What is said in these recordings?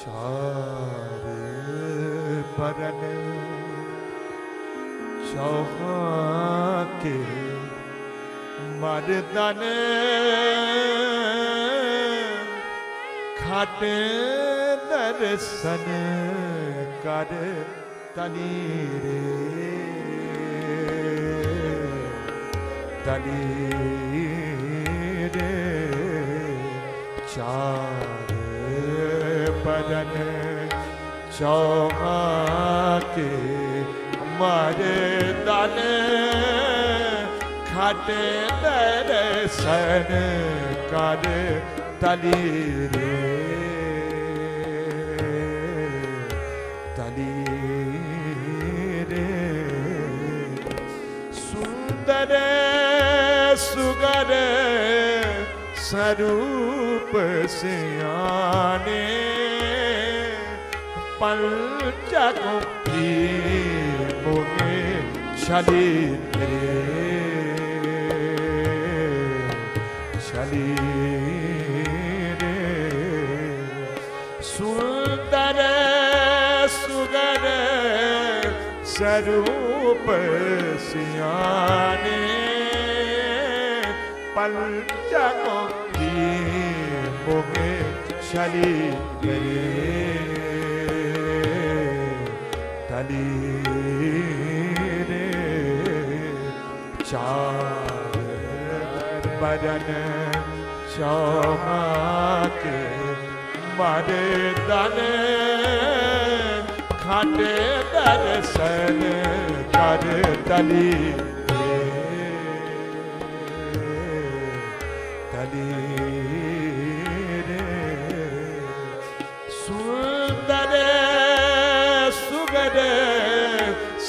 ਚਾਰ ਪਰਨ ਚੌਹਾਂ ਕੇ ਮਰਦਨ ਖਟ ਦਰਸ਼ਨ ਕਰ ਤਨੀ ਰੇ ਤਨੀ ਰੇ ਚਾਰ बदन चौमा के मरे दन खटे दर्शन कर तली रे तली रे सुंदर सुगर स्वरूप सियाने ਪਦਨ ਚੌਹਾਂ ਕੇ ਮਰਦਨ ਖਟ ਦਰਸ਼ਨ ਕਰ ਤਲੀ ਰੇ ਤਲੀ ਰੇ ਸੁੰਦਰ ਸੁਗਰ ਸਰੂਪ ਸਿਆਣੇ। ਪੰਚਕੋ ਕੀ ਮੋਗੇ ਤਲੀ ਰੇ। ਚਾਰ ਬਦਨ ਚੌਹਾਂ ਮਾਰੇ ਦਨ ਖਾਟੇ ਦਰਸ਼ਨ ਕਰ ਤਲੀ ਤਲੀ ਰੇ। ਸੁੰਦਰ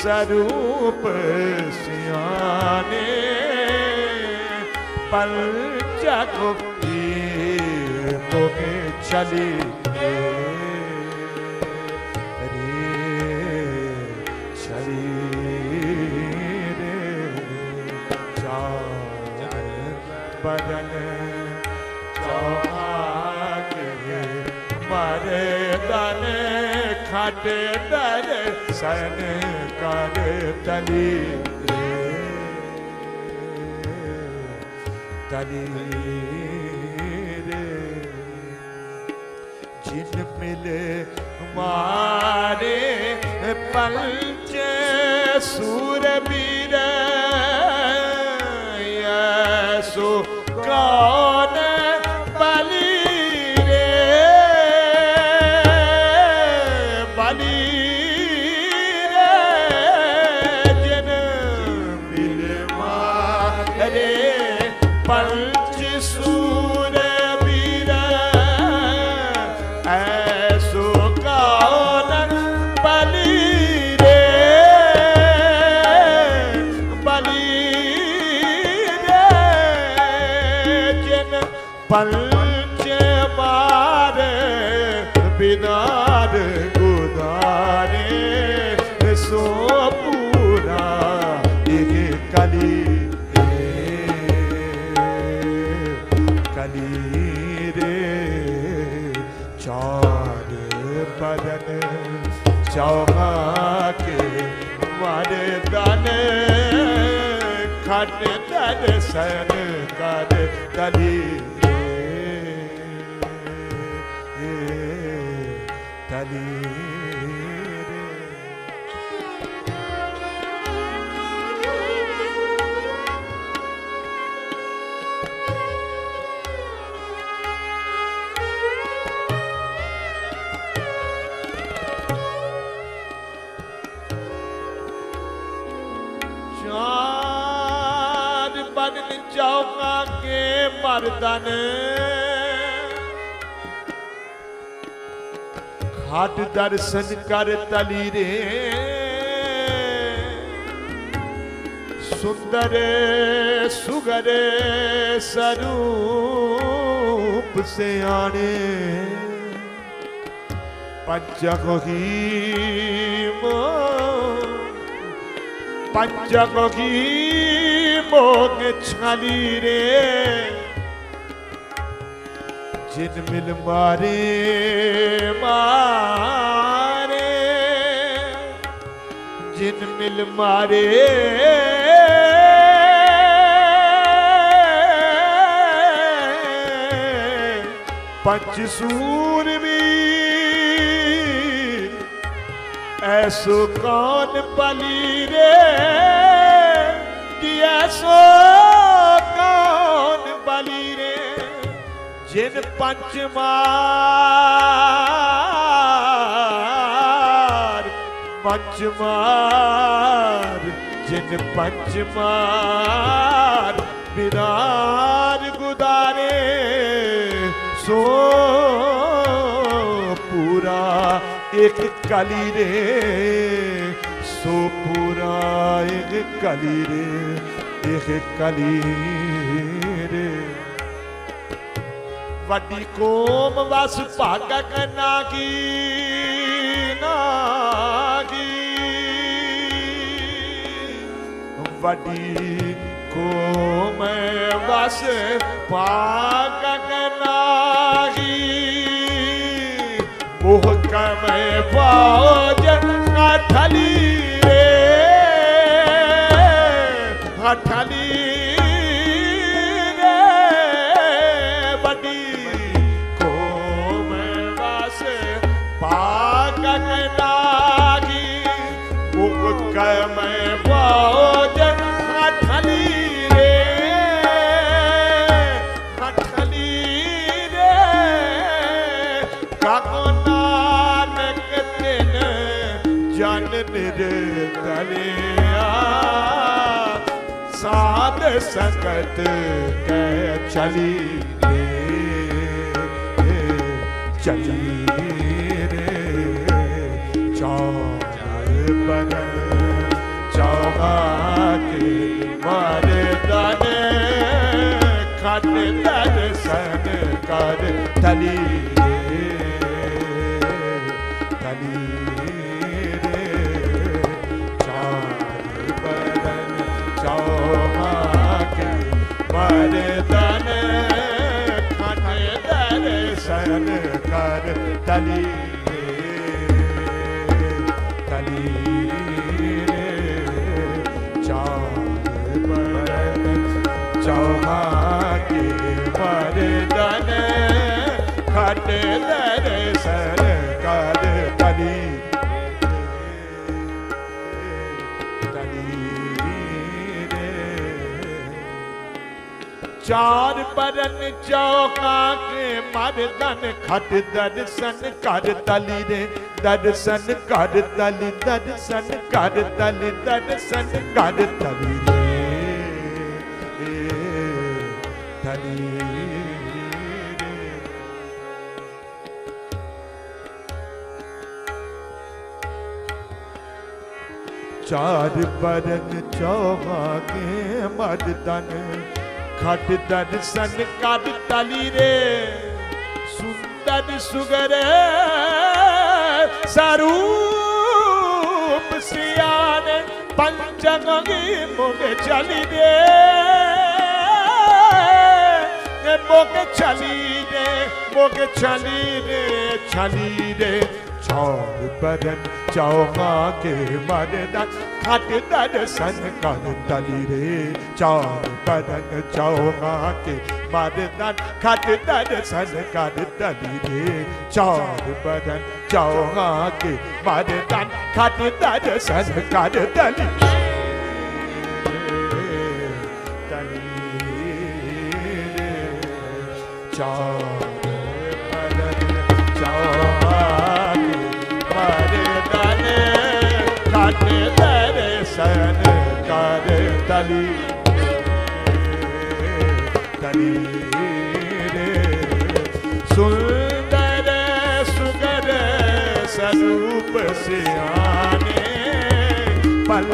ਸਰੂਪ ਸਿਆਣੇ ਪੰਚਕੋ ਕੀ ਮੋਗੇ ਚਲੀ ਖਟ ਦਰ ਕਰ ਤਲੀ ਤਲੀ ਰੇ ਜਿਨ ਮਿਲੇ ਮਾਰੇ ਪਲ ਪੰਚ ਮਾਰ ਬਿਨਾਰ ਗੁਦਾਰੇ। ਸੋ ਪੂਰਾ ਇਹ ਕਲੀ ਕਲੀ ਰੇ। ਚਾਰ ਬਦਨ ਚੌਹਾ ਕੇ ਮਾਰੇ ਦਨ ਖਟ ਤਨ ਸਨ ਕਰ ਕਲੀ ਤਲੀ ਰੇ ਕੇ ਮਰਦਨ ਖਾਟ ਦਰਸ਼ਨ ਕਰ ਤਲੀ ਰੇ ਸੁੰਦਰ ਸੁਗਰ ਸਰੂਪ ਸਿਆਣੇ ਪੰਚਕੋਹੀ ਮੋ ਪੰਚਕੋਹੀ ਮੋਗ ਛਲੀ ਰੇ ਜਿਨ ਮਿਲ ਮਾਰੇ ਮਾਰੇ। ਜਿਨ ਮਿਲ ਮਾਰੇ। ਪੰਜ ਸੂਰਮੀ ਐਸੋ ਕੌਣ ਬਲੀ ਰੇ? ਕਿ ਐਸੋ ਕੌਣ ਬਲੀ ਜਿਨ ਪੰਜ ਮਾਰ ਪੰਜ ਮਾਰ ਜਿਨ ਪੰਜ ਬਿਦਾਰ ਗੁਦਾਰੇ, ਸੋ ਪੂਰਾ ਇੱਕ ਕਲੀ ਰੇ, ਸੋ ਪੂਰਾ ਇੱਕ ਕਲੀ ਰੇ, ਇੱਕ ਕਲੀ ਵੱਡੀ ਕੋਮ ਵਸ ਭਾਗਾ ਕਨਾ ਕੀ ਨਾਗੀ ਵੱਡੀ ਕੋਮ ਵਸ ਭਾਗਾ ਕਨਾ ਕੀ। ਮੋਹ ਕਮੈ ਕਠਲੀ ਰੇ ਹਠਲੀ ਜਨ ਨਿਰਤਲਿਆ ਸਾਧ ਸੰਗਤ ਕੈ ਚਲੀ ਰੇ ਚਲੀ ਰੇ। ਚਾਰ ਬਰਨ ਚਾਵਾ ਕੇ ਮਾਰੇ ਦਰਸ਼ਨ ਕਰ ਤਲੀ ਮਾਰੇ ਦਾਨੇ ਖਟ ਦਰਸ਼ਨ ਕਰ ਤਲੀ ਤਲੀ ਚਾਰ ਬਰਨ ਚੌਹਾ ਕੇ ਮਰਦਨ ਖਟ ਦਰਸ਼ਨ ਕਰ ਤਲੀ ਚਾਰ ਬਰਨ ਚੌਕਾ ਕੇ ਮਰਦਨ ਖਟ ਦਰਸ਼ਨ ਕਰ ਤਲੀ ਰੇ ਦਰਸ਼ਨ ਕਰ ਤਲੀ, ਦਰਸ਼ਨ ਕਰ ਤਲੀ, ਦਰਸ਼ਨ ਕਰ ਤਲੀ ਰੇ ਤਲੀ ਚਾਰ ਬਰਨ ਚੌਹਾ ਕੇ ਮਰਦਨ ਖਟ ਦਰਸ਼ਨ ਕਰ ਤਲੀ ਰੇ ਸੁੰਦਰ ਸੁਗਰ ਸਰੂਪ ਸਿਆਨ ਪੰਚੰਗੀ ਮੁਗ ਚਲੀ ਦੇ। ਏ ਮੁਗ ਚਲੀ ਦੇ, ਮੁਗ ਚਲੀ ਦੇ, ਚਲੀ ਰੇ ਚੌਰ ਬਰਨ ਚੌਮਾ ਕੇ ਮਰਦਨ ਖਟ ਦਰਸ਼ਨ ਕਰ ਤਲੀ ਰੇ ਚੌਰ ਬਰਨ ਚੌਮਾ ਕੇ ਮਰਦਨ ਖਟ ਦਰਸ਼ਨ ਕਰ ਤਲੀ ਰੇ ਚੌਰ ਬਰਨ ਚੌਮਾ ਕੇ ਮਰਦਨ ਖਟ ਤਲੀ ਤਲੀ ਰੇ ਸੁੰਦਰ ਸੁਗਰ ਸਰੂਪ ਸਿਆਨੇ ਪਲ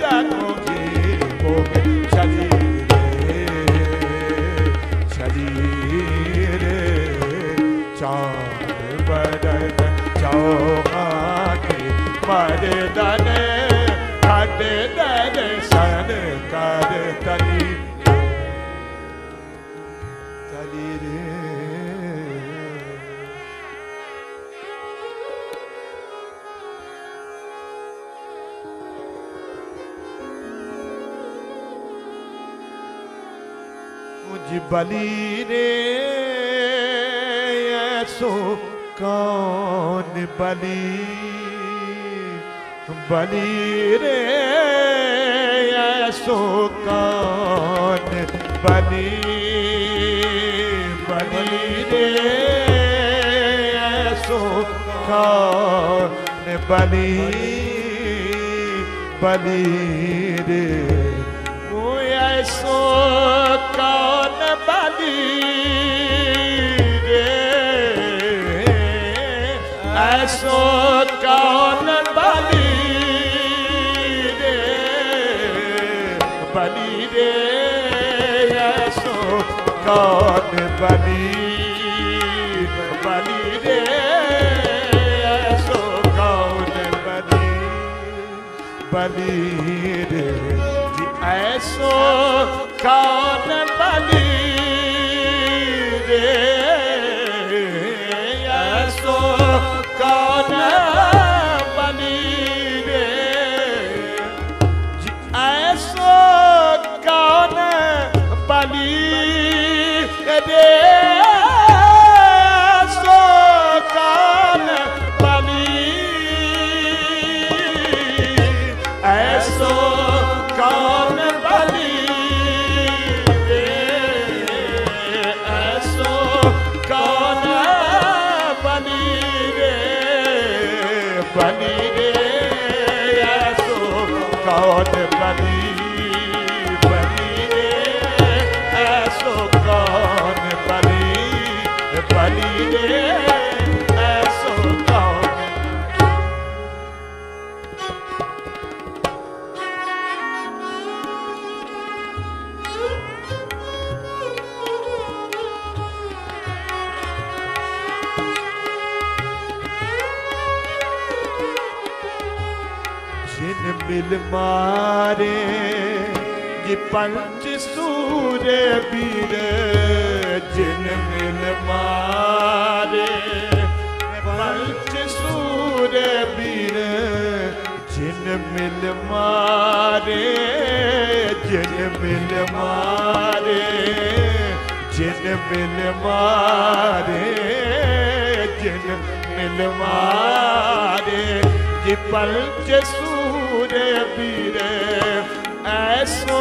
ਜਾਗੋ ਜੀ ਮੋਗ ਚਲੀ बली रे ऐसो कौन बली बली रे ऐसो कौन बली बली रे ऐसो कौन बली बली रे वो ऐसो कौन बली रे ऐसो कौन बली रे बली रे ऐसो कौन बली बली रे ऐसो कौन बली बली रे ਐਸੋ ਕਾਨ ਬਲੀ ਮਿਲ ਮਾਰੇ, ਜੀ ਪੰਚ ਸੂਰ ਵੀਰ ਜਿਨ ਮਿਲ ਮਾਰੇ ਪੰਚ ਸੂਰ ਵੀਰ ਜਿਨ ਮਿਲ ਮਾਰੇ, ਜਿਨ ਮਿਲ ਮਾਰੇ, ਜਿਨ ਮਿਲ ਮਾਰੇ, ਜਿਨ ਮਿਲ ਮਾਰੇ, ਜੀ ਪੰਚ ਸੂਰੇ ਪੂਰੇ ਵੀਰੇ ਐਸੋ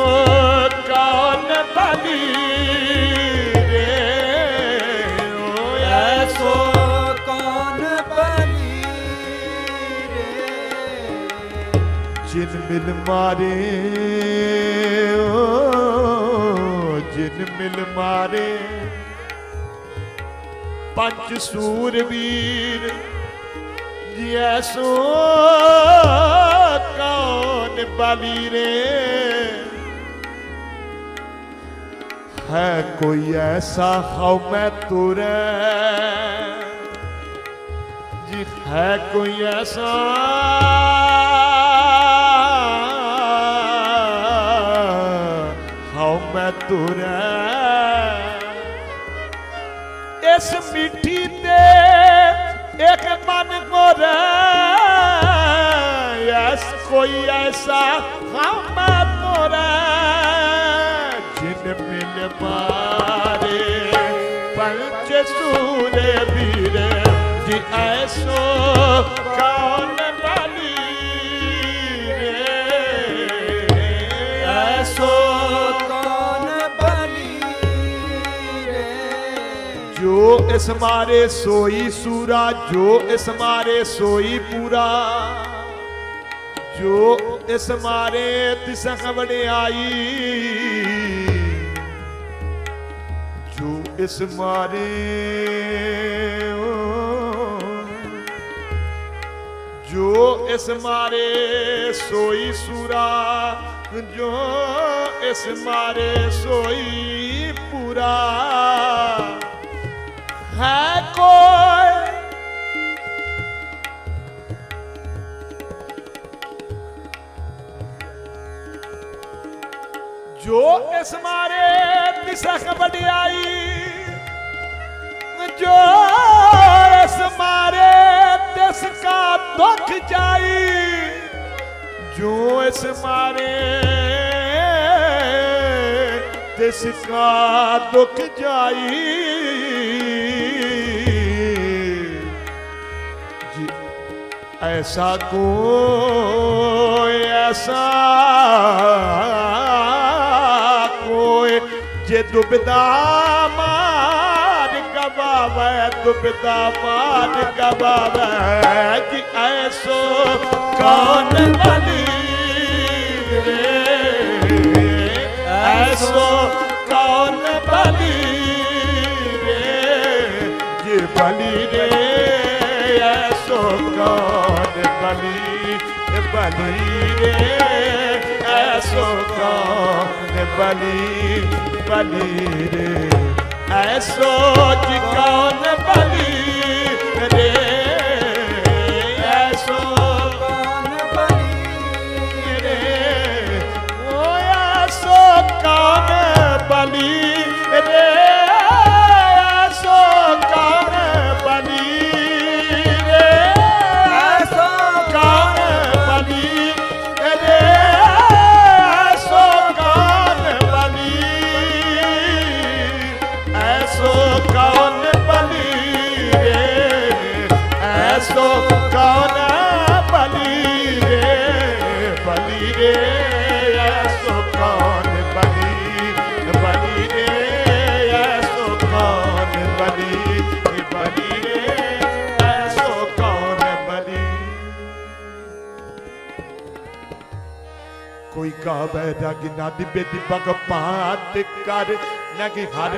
ਕਾਨ ਭਲੀ ਰੇ ਓ ਐਸੋ ਕਾਨ ਭਲੀ ਰੇ। ਜਿਨ ਮਿਲ ਮਾਰੇ ਓ ਜਿਨ ਮਿਲ ਮਾਰੇ। ਪੰਜ ਸੂਰਬੀਰ ਜੈਸੋ ਬਾਲੀ ਰੇ ਹੈ ਕੋਈ ਐਸਾ ਹਉ ਮੈਂ ਤੁਰੈ ਜੀ ਹੈ ਕੋਈ ਐਸਾ ਹਉ ਮੈਂ ਤੁਰੈ। ਇਸ ਮਿੱਠੀ ਤੇ ਇੱਕ ਮਨ ਕੋਰੈ कोई ऐसा हम तोरे जिन मिल मारे पंच सूर्य वीर जी ऐसो कौन बली रे ऐसो कौन बली रे जो इस मारे सोई सूरा जो इस मारे सोई पूरा ਜੋ ਇਸ ਮਾਰੇ ਤਿਸ ਖਵੜਿਆਈ ਜੋ ਇਸ ਮਾਰੇ ਜੋ ਇਸ ਮਾਰੇ ਸੋਈ ਸੂਰਾ, ਜੋ ਇਸ ਮਾਰੇ ਸੋਈ ਪੂਰਾ। ਹੈ ਕੋਈ ਜੋ ਇਸ ਮਾਰੇ ਤਿਸਖ ਵਡਿਆਈ ਜੋ ਇਸ ਮਾਰੇ ਤਿਸ ਕਾ ਦੁੱਖ ਜਾਈ, ਜੋ ਇਸ ਮਾਰੇ ਤਿਸ ਕਾ ਦੁੱਖ ਜਾਈ। ਐਸਾ ਕੋਈ ਐਸਾ जे दुबदा मार गवावे कि ऐसो कौन ऐसो कौन बली रे रे ऐसो कौन बली बली रे ऐसो कौन बली बली रे ऐसो जी कौन बली रे ਕੋਈ ਗਾਵੇ ਰਗ ਦਿਬੇ ਦਿਬਗ ਪਾਤ ਕਰ। ਨਗ ਹਰ ਹਰ